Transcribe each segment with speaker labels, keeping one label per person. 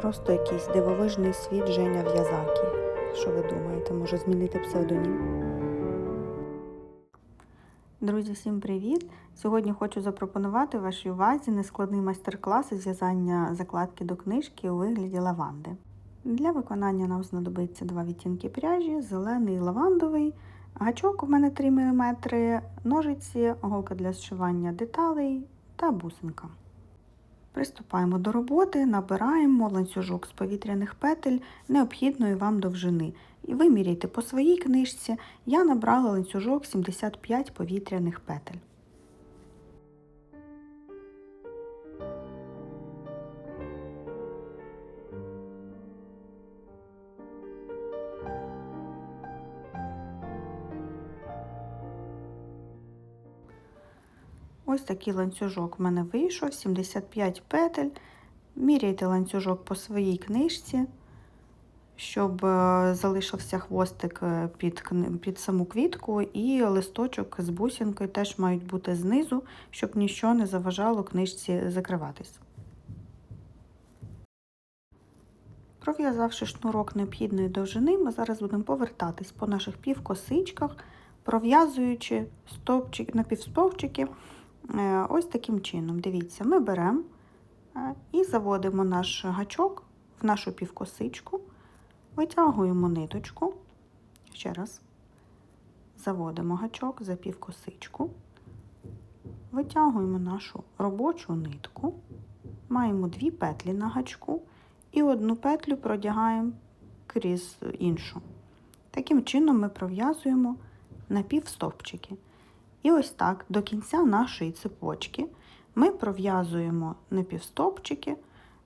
Speaker 1: Просто якийсь дивовижний світ Женя В'язакі. Що ви думаєте, може змінити псевдонім? Друзі, всім привіт! Сьогодні хочу запропонувати вашій увазі нескладний майстер-клас із в'язання закладки до книжки у вигляді лаванди. Для виконання нам знадобиться два відтінки пряжі, зелений і лавандовий, гачок у мене 3 мм, ножиці, голка для зшивання деталей та бусинка. Приступаємо до роботи, набираємо ланцюжок з повітряних петель необхідної вам довжини. І виміряйте по своїй книжці. Я набрала ланцюжок 75 повітряних петель. Ось такий ланцюжок в мене вийшов, 75 петель. Міряйте ланцюжок по своїй книжці, щоб е, залишився хвостик е, під, під саму квітку, і листочок з бусинкою теж мають бути знизу, щоб нічого не заважало книжці закриватись. Пров'язавши шнурок необхідної довжини, ми зараз будемо повертатись по наших півкосичках, пров'язуючи стовпчик, напівстовпчики. Е, ось таким чином. Дивіться, ми беремо і заводимо наш гачок в нашу півкосичку, витягуємо ниточку. Ще раз, заводимо гачок за півкосичку, витягуємо нашу робочу нитку, маємо дві петлі на гачку і одну петлю продягаємо крізь іншу. Таким чином ми пров'язуємо напівстовпчики. І ось так до кінця нашої цепочки ми пров'язуємо напівстопчики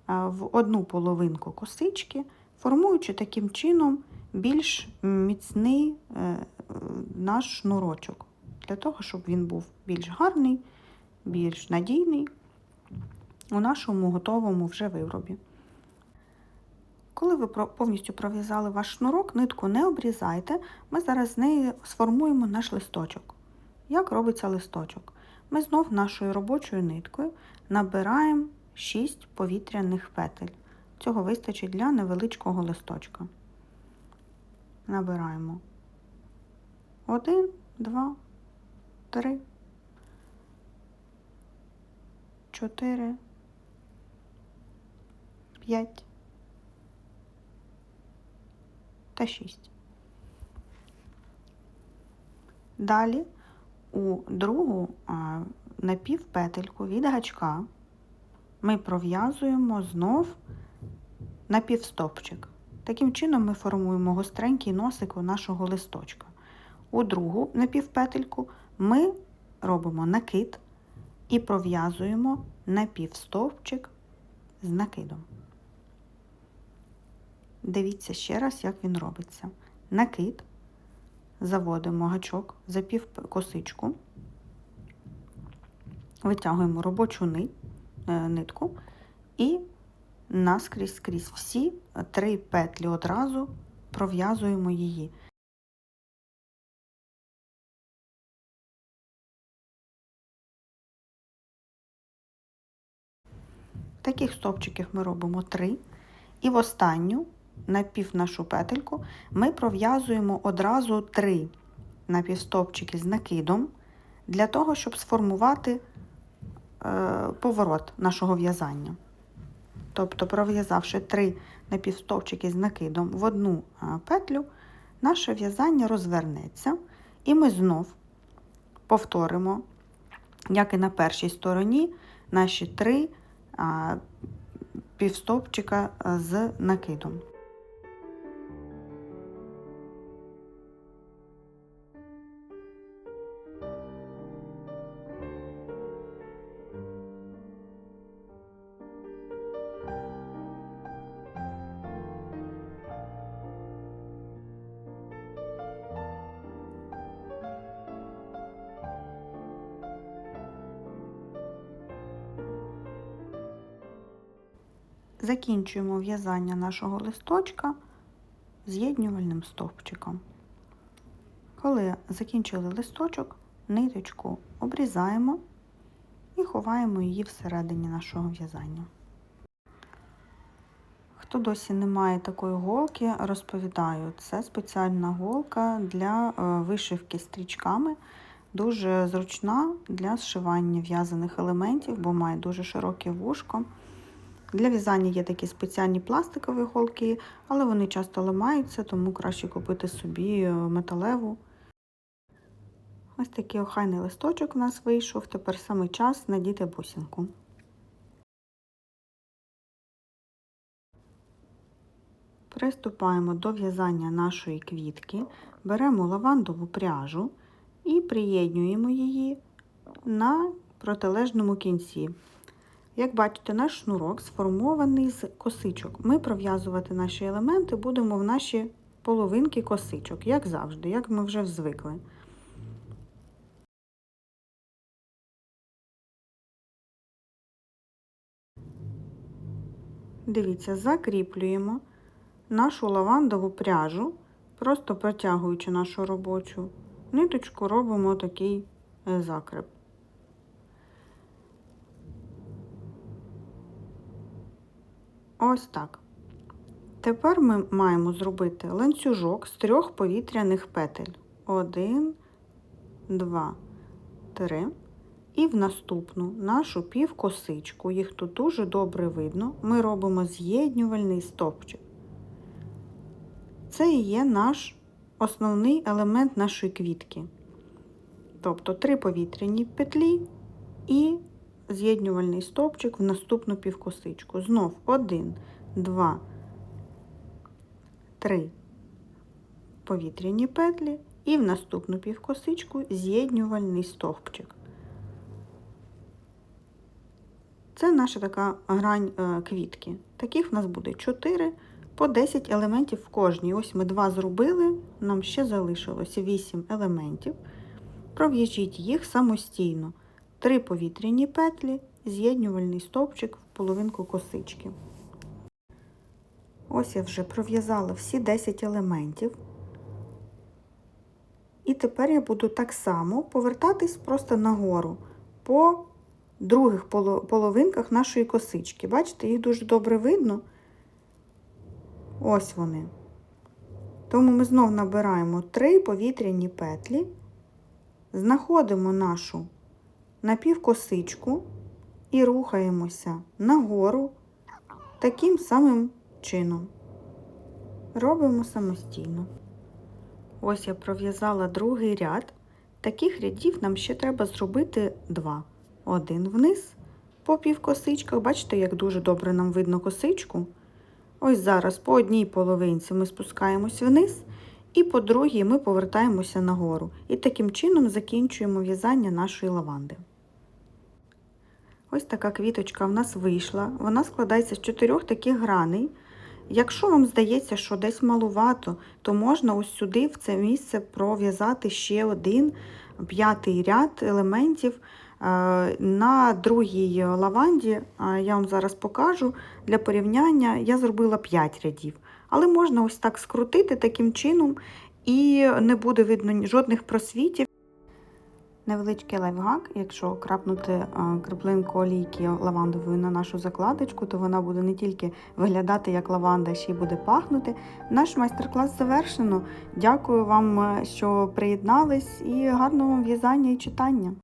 Speaker 1: в одну половинку косички, формуючи таким чином більш міцний е, наш шнурочок, для того, щоб він був більш гарний, більш надійний у нашому готовому вже виробі. Коли ви повністю пров'язали ваш шнурок, нитку не обрізайте, ми зараз з неї сформуємо наш листочок. Як робиться листочок? Ми знов нашою робочою ниткою набираємо 6 повітряних петель. Цього вистачить для невеличкого листочка. Набираємо 1, 2, 3, 4, 5 та 6. Далі у другу напівпетельку від гачка ми пров'язуємо знов напівстопчик. Таким чином ми формуємо гостренький носик у нашого листочка. У другу напівпетельку ми робимо накид і пров'язуємо напівстовпчик з накидом. Дивіться ще раз, як він робиться. Накид заводимо гачок за пів косичку, витягуємо робочу е, нитку і наскрізь скрізь всі три петлі одразу пров'язуємо її. Таких стовпчиків ми робимо три. І в останню напів нашу петельку ми пров'язуємо одразу три напівстовпчики з накидом для того, щоб сформувати е, поворот нашого в'язання. Тобто, пров'язавши три напівстовпчики з накидом в одну е, петлю, наше в'язання розвернеться, і ми знов повторимо, як і на першій стороні, наші три е, півстовпчика з накидом. Закінчуємо в'язання нашого листочка з'єднювальним стовпчиком. Коли закінчили листочок, ниточку обрізаємо і ховаємо її всередині нашого в'язання. Хто досі не має такої голки, розповідаю, це спеціальна голка для е, вишивки стрічками, дуже зручна для зшивання в'язаних елементів, бо має дуже широке вушко. Для в'язання є такі спеціальні пластикові голки, але вони часто ламаються, тому краще купити собі е, металеву. Ось такий охайний листочок у нас вийшов. Тепер саме час надіти бусинку. Приступаємо до в'язання нашої квітки, беремо лавандову пряжу і приєднуємо її на протилежному кінці. Як бачите, наш шнурок сформований з косичок. Ми пров'язувати наші елементи будемо в наші половинки косичок, як завжди, як ми вже звикли. Дивіться, закріплюємо нашу лавандову пряжу, просто протягуючи нашу робочу ниточку, робимо такий е, Ось так. Тепер ми маємо зробити ланцюжок з трьох повітряних петель. Один, два, три. І в наступну нашу півкосичку, їх тут дуже добре видно, ми робимо з'єднювальний стовпчик. Це і є наш основний елемент нашої квітки. Тобто три повітряні петлі і з'єднювальний стовпчик в наступну півкосичку. Знов один, два, три повітряні петлі і в наступну півкосичку з'єднювальний стовпчик. Це наша така грань е, квітки. Таких в нас буде 4 по 10 елементів в кожній. Ось ми два зробили, нам ще залишилося 8 елементів. Пров'яжіть їх самостійно. 3 повітряні петлі, з'єднювальний стовпчик в половинку косички. Ось я вже пров'язала всі 10 елементів. І тепер я буду так само повертатись просто нагору по других половинках нашої косички. Бачите, їх дуже добре видно. Ось вони. Тому ми знов набираємо три повітряні петлі, знаходимо нашу напівкосичку і рухаємося нагору таким самим чином. Робимо самостійно. Ось я пров'язала другий ряд. Таких рядів нам ще треба зробити два один вниз по півкосичках. Бачите, як дуже добре нам видно косичку. Ось зараз по одній половинці ми спускаємось вниз, і по другій ми повертаємося нагору. І таким чином закінчуємо в'язання нашої лаванди. Ось така квіточка в нас вийшла. Вона складається з чотирьох таких граней. Якщо вам здається, що десь малувато, то можна ось сюди, в це місце, пров'язати ще один п'ятий ряд елементів. Е, на другій лаванді, я вам зараз покажу для порівняння, я зробила 5 рядів. Але можна ось так скрутити таким чином, і не буде видно жодних просвітів. Невеличкий лайфхак, якщо крапнути е, краплинку олійки лавандовою на нашу закладочку, то вона буде не тільки виглядати як лаванда, ще й буде пахнути. Наш майстер-клас завершено. Дякую вам, що приєднались, і гарного в'язання і читання.